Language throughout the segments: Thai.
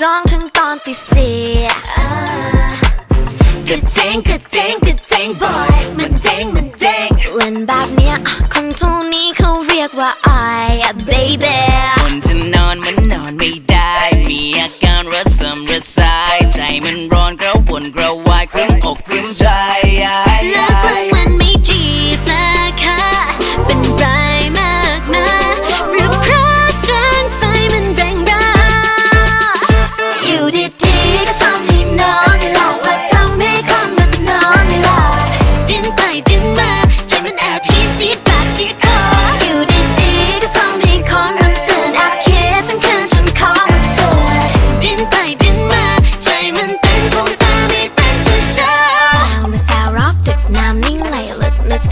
สองถึงตอนตีสี่กระเด้งกระเด้งกระเด้งบอยมันเด้งมันเด้งเล่นแบบเนี้ยคนเท่านี้เขาเรียกว่า I baby คนจะนอนมันนอนไม่ได้ มีอาการระสำระสาย ใจมันร้อนกระวนกระวายครึ่งอกครึ่งใจ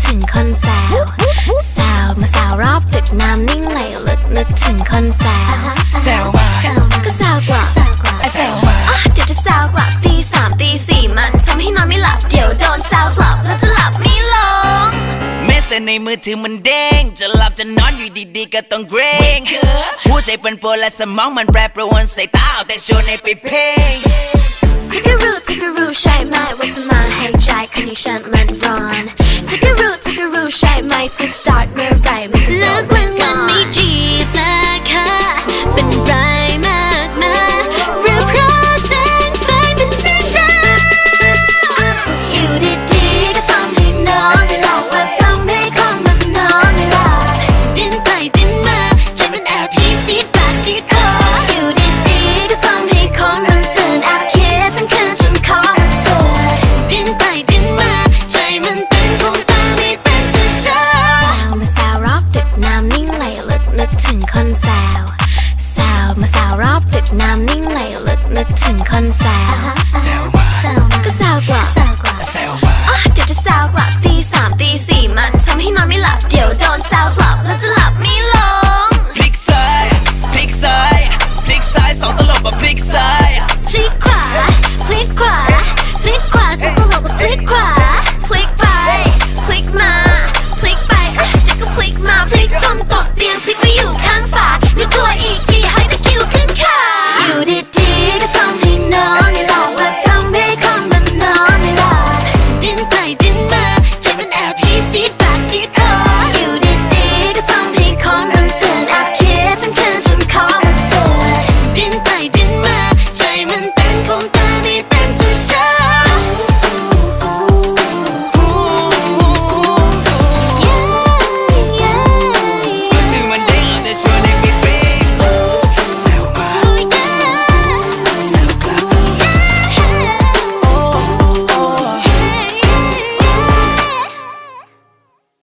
ถึงคนสาวสาวมาสาวรอบดึกน้ำนิ่งไหลลึกนึกถึงคนสาวแซวมาก็สาวกว่าอะแซวมาอะเดี๋ยวจะสาวกลับตีสามตีสี่มันทำให้นอนไม่หลับเดี๋ยวโดนสาวกลับแล้วจะหลับไม่ลงเมสเซจในมือถือมันเด้งจะหลับจะนอนอยู่ดีๆก็ต้องเกรงหัวใจเป็นโปรและสมองมันแปรปรวนใส่ตาเอาแต่โชว์ในไปเพลงทิกรูทิกรูใช่ไหมว่าจะมาให้ใจคนอย่างฉันมันร้อนทิก รูทิกรูใช่ไหมจะ start เมื่ สาวสาวมาสาวรอบจุดน้ำนิ่งไหลลึกนึกถึงคนสาวแซวมา